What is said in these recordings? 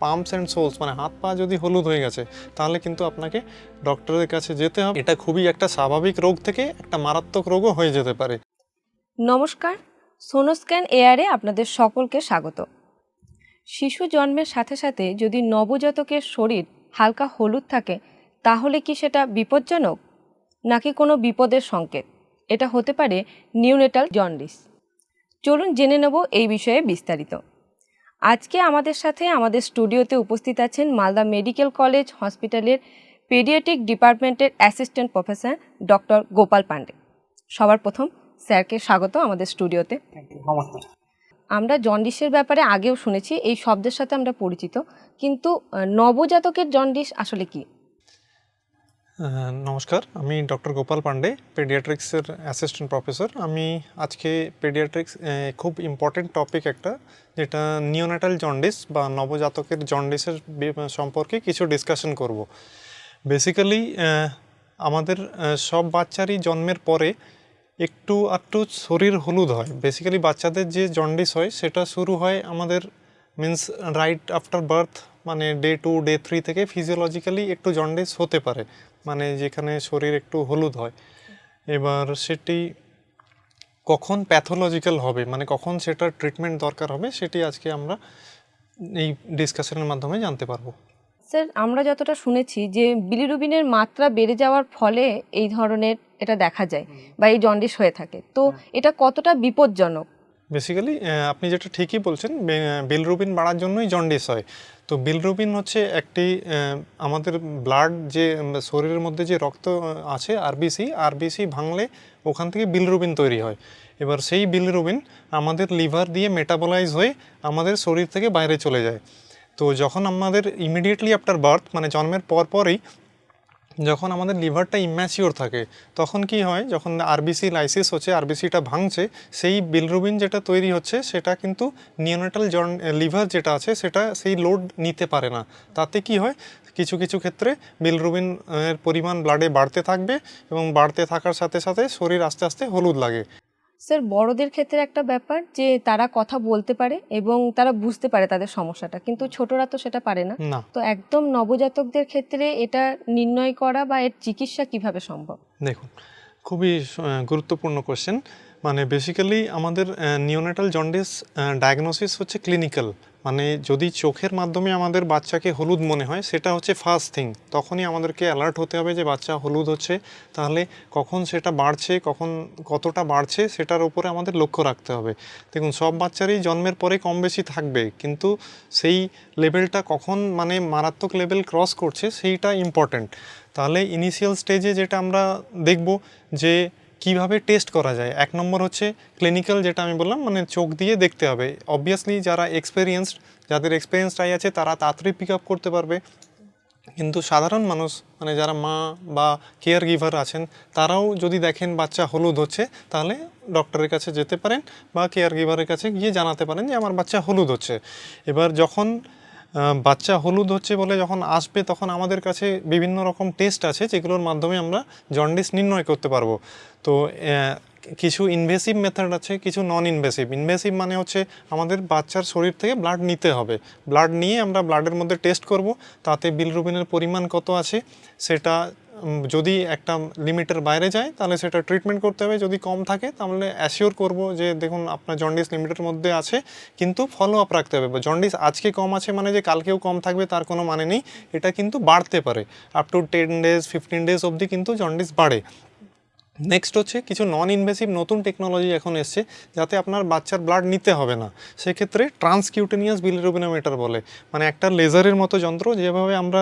Pumps and sols মানে হাত পা যদি হলুদ হয়ে গেছে, তাহলে কিন্তু আপনাকে ডক্টরের কাছে যেতে হবে। এটা খুবই একটা স্বাভাবিক রোগ থেকে একটা মারাত্মক রোগও হয়ে যেতে পারে। নমস্কার, সোনোস্ক্যান এয়ারে আপনাদের সকলকে স্বাগত। শিশু জন্মের সাথে সাথে যদি নবজাতকের শরীর হালকা হলুদ থাকে, তাহলে কি সেটা বিপজ্জনক? নাকি কোনো বিপদের সংকেত? এটা হতে পারে নিউনেটাল জন্ডিস। চলুন জেনে নেব এই বিষয়ে বিস্তারিত। আজকে আমাদের সাথে আমাদের স্টুডিওতে উপস্থিত আছেন মালদা মেডিকেল কলেজ হসপিটালের পেডিয়াটিক ডিপার্টমেন্টের assistant professor doctor Gopal Pandey সবার প্রথম স্যারকে স্বাগত আমাদের স্টুডিওতে। নমস্কার। আমরা জন্ডিসের ব্যাপারে আগেও শুনেছি এই শব্দের সাথে আমরা পরিচিত কিন্তু নবজাতকের জন্ডিস আসলে কি? নমস্কার, আমি ডক্টর গোপাল পান্ডে পেডিয়াট্রিক্সের অ্যাসিস্ট্যান্ট প্রফেসর আমি আজকে পেডিয়াট্রিক্স খুব ইম্পর্টেন্ট টপিক একটা, যেটা নিওনাটাল জন্ডিস বা নবজাতকের জন্ডিসের সম্পর্কে কিছু ডিসকাশন করব। বেসিক্যালি আমাদের সব বাচ্চারই জন্মের পরে একটু আধটু শরীর হলুদ হয়। বেসিক্যালি বাচ্চাদের যে জন্ডিস হয়, সেটা শুরু হয় আমাদের মিন্স রাইট আফটার বার্থ মানে ডে টু ডে থ্রি থেকে ফিজিওলজিক্যালি একটু জন্ডিস হতে পারে। মানে যেখানে শরীর একটু হলুদ হয়। এবার সেটি কখন প্যাথোলজিক্যাল হবে? মানে কখন সেটার ট্রিটমেন্ট দরকার হবে? সেটি আজকে আমরা এই ডিসকাশনের মাধ্যমে জানতে পারব। স্যার আমরা যতটা শুনেছি যে বিলিরুবিনের মাত্রা বেড়ে যাওয়ার ফলে এই ধরনের এটা দেখা যায় বা এই জন্ডিস হয়ে থাকে। তো এটা কতটা বিপজ্জনক? বেসিক্যালি আপনি যেটা ঠিকই বলছেন বিলরুবিন বাড়ার জন্যই জন্ডিস হয়। তো বিলরুবিন হচ্ছে একটি আমাদের ব্লাড যে শরীরের মধ্যে যে রক্ত আছে আরবিসি আরবিসি ভাঙলে ওখান থেকে বিলরুবিন তৈরি হয়। এবার সেই বিলরুবিন আমাদের লিভার দিয়ে মেটাবলাইজ হয়ে আমাদের শরীর থেকে বাইরে চলে যায়। তো যখন আমাদের ইমিডিয়েটলি আফটার বার্থ মানে জন্মের পর পরই যখন আমাদের লিভারটা ইম্যাচিওর থাকে, তখন কি হয়, যখন আরবিসি লাইসিস হচ্ছে আরবিসিটা ভাঙছে, সেই বিলরুবিন যেটা তৈরি হচ্ছে, সেটা কিন্তু নিওনেটাল জন লিভার যেটা আছে, সেটা সেই লোড নিতে পারে না। তাতে কি হয়, কিছু কিছু ক্ষেত্রে বিলরুবিন এর পরিমাণ ব্লাডে বাড়তে থাকবে এবং বাড়তে থাকার সাথে সাথে শরীর আস্তে আস্তে হলুদ লাগে। স্যার বড়দের ক্ষেত্রে একটা ব্যাপার যে তারা কথা বলতে পারে এবং তারা বুঝতে পারে তাদের সমস্যাটা। কিন্তু ছোটরা তো সেটা পারে না। তো একদম নবজাতকদের ক্ষেত্রে এটা নির্ণয় করা বা এর চিকিৎসা কীভাবে সম্ভব? দেখুন খুবই গুরুত্বপূর্ণ কোশ্চেন মানে বেসিক্যালি আমাদের নিওনেটাল জন্ডিস ডায়াগনোসিস হচ্ছে ক্লিনিক্যাল মানে যদি চোখের মাধ্যমে আমাদের বাচ্চাকে হলুদ মনে হয়, সেটা হচ্ছে ফার্স্ট থিং তখনই আমাদেরকে অ্যালার্ট হতে হবে যে বাচ্চা হলুদ হচ্ছে। তাহলে কখন সেটা বাড়ছে, কখন কতটা বাড়ছে, সেটার উপরে আমাদের লক্ষ্য রাখতে হবে। দেখুন, সব বাচ্চারই জন্মের পরে কম বেশি থাকবে, কিন্তু সেই লেভেলটা কখন মানে মারাত্মক লেভেল ক্রস করছে, সেইটা ইম্পর্ট্যান্ট তাহলে ইনিশিয়াল স্টেজে যেটা আমরা দেখব যে কীভাবে টেস্ট করা যায়? এক নম্বর হচ্ছে ক্লিনিক্যাল যেটা আমি বললাম মানে চোখ দিয়ে দেখতে হবে। অবভিয়াসলি যারা এক্সপেরিয়েন্সড যাদের এক্সপেরিয়েন্স আই আছে, তারা তাড়াতাড়ি পিক আপ করতে পারবে। কিন্তু সাধারণ মানুষ মানে যারা মা বা কেয়ার গিভার আছেন, তারাও যদি দেখেন বাচ্চা হলুদ হচ্ছে, তাহলে ডক্টরের কাছে যেতে পারেন বা কেয়ার গিভারের কাছে গিয়ে জানাতে পারেন যে, আমার বাচ্চা হলুদ হচ্ছে। এবার যখন বাচ্চা হলুদ হচ্ছে বলে যখন আসবে তখন আমাদের কাছে বিভিন্ন রকম টেস্ট আছে যেগুলোর মাধ্যমে আমরা জন্ডিস নির্ণয় করতে পারব। তো কিছু ইনভেসিভ মেথড আছে, কিছু নন ইনভেসিভ ইনভেসিভ মানে হচ্ছে আমাদের বাচ্চার শরীর থেকে ব্লাড নিতে হবে। ব্লাড নিয়ে আমরা ব্লাডের মধ্যে টেস্ট করব। তাতে বিলরুবিনের পরিমাণ কত আছে, সেটা যদি একটা লিমিটের বাইরে যায়, তাহলে সেটা ট্রিটমেন্ট করতে হবে। যদি কম থাকে, তাহলে অ্যাসিওর করব যে, দেখুন, আপনার জন্ডিস লিমিটের মধ্যে আছে, কিন্তু ফলো আপ রাখতে হবে। বা জন্ডিস আজকে কম আছে মানে যে, কালকেও কম থাকবে, তার কোনো মানে নেই। এটা কিন্তু বাড়তে পারে। Up to ten days fifteen days অবধি কিন্তু জন্ডিস বাড়ে। নেক্সট হচ্ছে, কিছু নন ইনভেসিভ নতুন টেকনোলজি এখন এসছে, যাতে আপনার বাচ্চার ব্লাড নিতে হবে না। সেক্ষেত্রে ট্রান্সকিউটেনিয়াস বিলিরুবিনোমিটার বলে। মানে একটা লেজারের মতো যন্ত্র, যেভাবে আমরা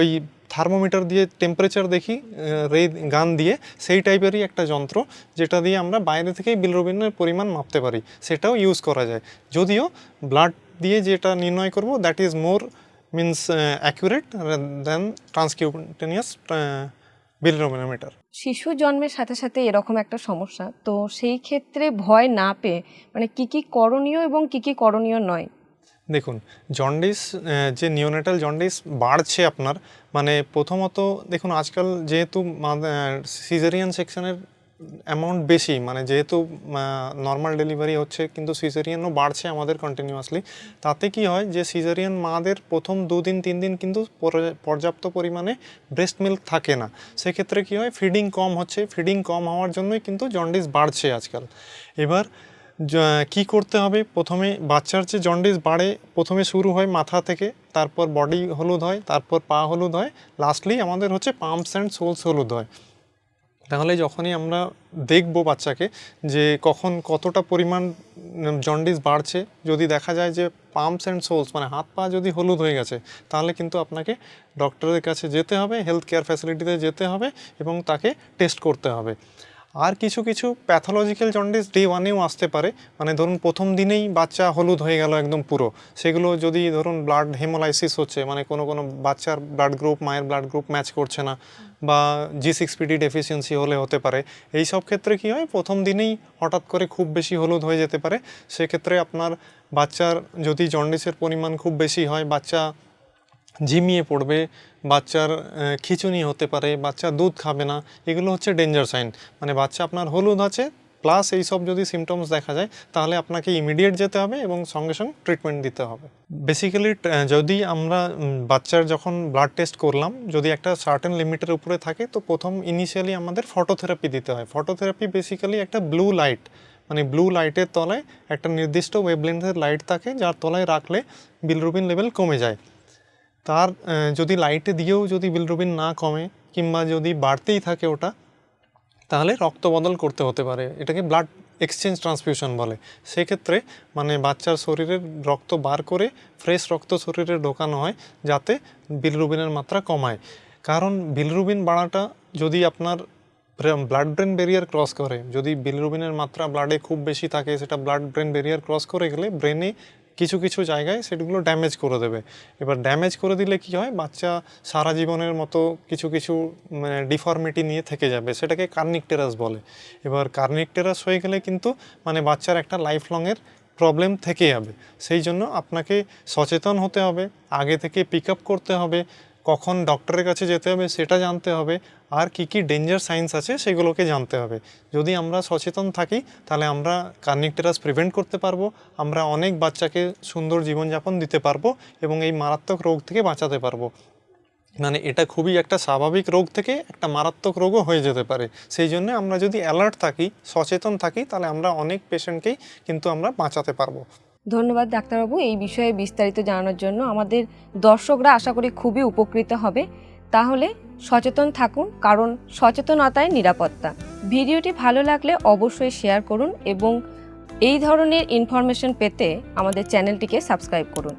ওই থার্মোমিটার দিয়ে টেম্পারেচার দেখি রে গান দিয়ে, সেই টাইপেরই একটা যন্ত্র যেটা দিয়ে আমরা বাইরে থেকেই বিলিরুবিনের পরিমাণ মাপতে পারি, সেটাও ইউজ করা যায়। যদিও ব্লাড দিয়ে যেটা নির্ণয় করব that is more means accurate than transcutaneous bilirubinometer শিশু জন্মের সাথে সাথে এরকম একটা সমস্যা, তো সেই ক্ষেত্রে ভয় না পেয়ে মানে কি কি করণীয় এবং কি কি করণীয় নয় দেখুন জন্ডিস যে নিওনেটাল জন্ডিস বাড়ছে আপনার মানে প্রথমত দেখুন, আজকাল যেহেতু সিজারিয়ান সেকশনের অ্যামাউন্ট বেশি মানে যেহেতু নর্মাল ডেলিভারি হচ্ছে, কিন্তু সিজারিয়ানও বাড়ছে আমাদের কন্টিনিউয়াসলি তাতে কি হয় যে সিজারিয়ান মাদের প্রথম দুদিন তিন দিন কিন্তু পর্যাপ্ত পরিমাণে ব্রেস্ট মিল্ক থাকে না। সেক্ষেত্রে কি হয় ফিডিং কম হচ্ছে ফিডিং কম হওয়ার জন্যই কিন্তু জন্ডিস বাড়ছে আজকাল। এবার কি করতে হবে? প্রথমে বাচ্চার যে জন্ডিস বাড়ে, প্রথমে শুরু হয় মাথা থেকে, তারপর বডি হলুদ হয়, তারপর পা হলুদ হয় লাস্টলি আমাদের হচ্ছে পাম্পস অ্যান্ড সোলস হলুদ হয়। তাহলে যখনই আমরা দেখব বাচ্চাকে যে কখন কতটা পরিমাণ জন্ডিস বাড়ছে, যদি দেখা যায় যে পাম্পস অ্যান্ড সোলস মানে হাত পা যদি হলুদ হয়ে গেছে, তাহলে কিন্তু আপনাকে ডক্টরের কাছে যেতে হবে হেলথ কেয়ার ফ্যাসিলিটিতে যেতে হবে এবং তাকে টেস্ট করতে হবে। আর কিছু কিছু প্যাথোলজিক্যাল জন্ডিস ডে ওয়ানেও আসতে পারে। মানে ধরুন প্রথম দিনেই বাচ্চা হলুদ হয়ে গেল একদম পুরো। সেগুলো যদি ধরুন ব্লাড হেমোলাইসিস হচ্ছে মানে কোনো কোনো বাচ্চার ব্লাড গ্রুপ মায়ের ব্লাড গ্রুপ ম্যাচ করছে না, বা জি সিক্স পিডি ডেফিসিয়েন্সি হলে হতে পারে। এই সব ক্ষেত্রে কী হয়, প্রথম দিনেই হঠাৎ করে খুব বেশি হলুদ হয়ে যেতে পারে। সেক্ষেত্রে আপনার বাচ্চার যদি জন্ডিসের পরিমাণ খুব বেশি হয়, বাচ্চা ঝিমিয়ে পড়বে, বাচ্চার খিঁচুনি হতে পারে, বাচ্চা দুধ খাবে না, এগুলো হচ্ছে ডেঞ্জার সাইন মানে বাচ্চা আপনার হলুদ আছে প্লাস এইসব যদি সিমটমস দেখা যায়, তাহলে আপনাকে ইমিডিয়েট যেতে হবে এবং সঙ্গে সঙ্গে ট্রিটমেন্ট দিতে হবে। বেসিক্যালি যদি আমরা বাচ্চার যখন ব্লাড টেস্ট করলাম, যদি একটা সার্টেন লিমিটের উপরে থাকে, তো প্রথম ইনিশিয়ালি আমাদের ফটোথেরাপি দিতে হয়। ফটোথেরাপি বেসিক্যালি একটা ব্লু লাইট মানে ব্লু লাইটের তলায় একটা নির্দিষ্ট ওয়েবলেন্থের লাইট থাকে, যার তলায় রাখলে বিলরুবিন লেভেল কমে যায়। তার যদি লাইটে দিয়েও যদি বিলরুবিন না কমে কিংবা যদি বাড়তেই থাকে ওটা, তাহলে রক্ত বদল করতে হতে পারে। এটাকে ব্লাড এক্সচেঞ্জ ট্রান্সফিউশন বলে। সেক্ষেত্রে মানে বাচ্চার শরীরের রক্ত বার করে ফ্রেশ রক্ত শরীরে ঢোকানো হয় যাতে বিলরুবিনের মাত্রা কমায়। কারণ বিলরুবিন বাড়াটা যদি আপনার ব্লাড ব্রেন ব্যারিয়ার ক্রস করে, যদি বিলরুবিনের মাত্রা ব্লাডে খুব বেশি থাকে, সেটা ব্লাড ব্রেন ব্যারিয়ার ক্রস করে গেলে ব্রেনে কিছু কিছু জায়গায় সেগুলো ড্যামেজ করে দেবে। এবার ড্যামেজ করে দিলে কি হয়? বাচ্চা সারা জীবনের মতো কিছু কিছু মানে ডিফর্মিটি নিয়ে থেকে যাবে। সেটাকে কার্নিক টেরাস বলে। এবার কার্নিক টেরাস হয়ে গেলে কিন্তু মানে বাচ্চার একটা লাইফ লংয়ের প্রবলেম থেকে যাবে। সেই জন্য আপনাকে সচেতন হতে হবে। আগে থেকে পিক আপ করতে হবে। কখন ডক্টরের কাছে যেতে হবে সেটা জানতে হবে। আর কি কি ডেঞ্জার সাইন্স আছে সেগুলোকে জানতে হবে। যদি আমরা সচেতন থাকি, তাহলে আমরা কার্নিকটেরাস প্রিভেন্ট করতে পারব, আমরা অনেক বাচ্চাকে সুন্দর জীবনযাপন দিতে পারব এবং এই মারাত্মক রোগ থেকে বাঁচাতে পারব। মানে এটা খুবই একটা স্বাভাবিক রোগ থেকে একটা মারাত্মক রোগও হয়ে যেতে পারে। সেই জন্য আমরা যদি অ্যালার্ট থাকি, সচেতন থাকি, তাহলে আমরা অনেক পেশেন্টকেই কিন্তু আমরা বাঁচাতে পারব। ধন্যবাদ, ডাক্তারবাবু, এই বিষয়ে বিস্তারিত জানানোর জন্য। আমাদের দর্শকরা আশা করি খুবই উপকৃত হবে। তাহলে সচেতন থাকুন, কারণ সচেতনতায় নিরাপত্তা। ভিডিওটি ভালো লাগলে অবশ্যই শেয়ার করুন এবং এই ধরনের ইনফরমেশন পেতে আমাদের চ্যানেলটিকে সাবস্ক্রাইব করুন।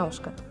নমস্কার।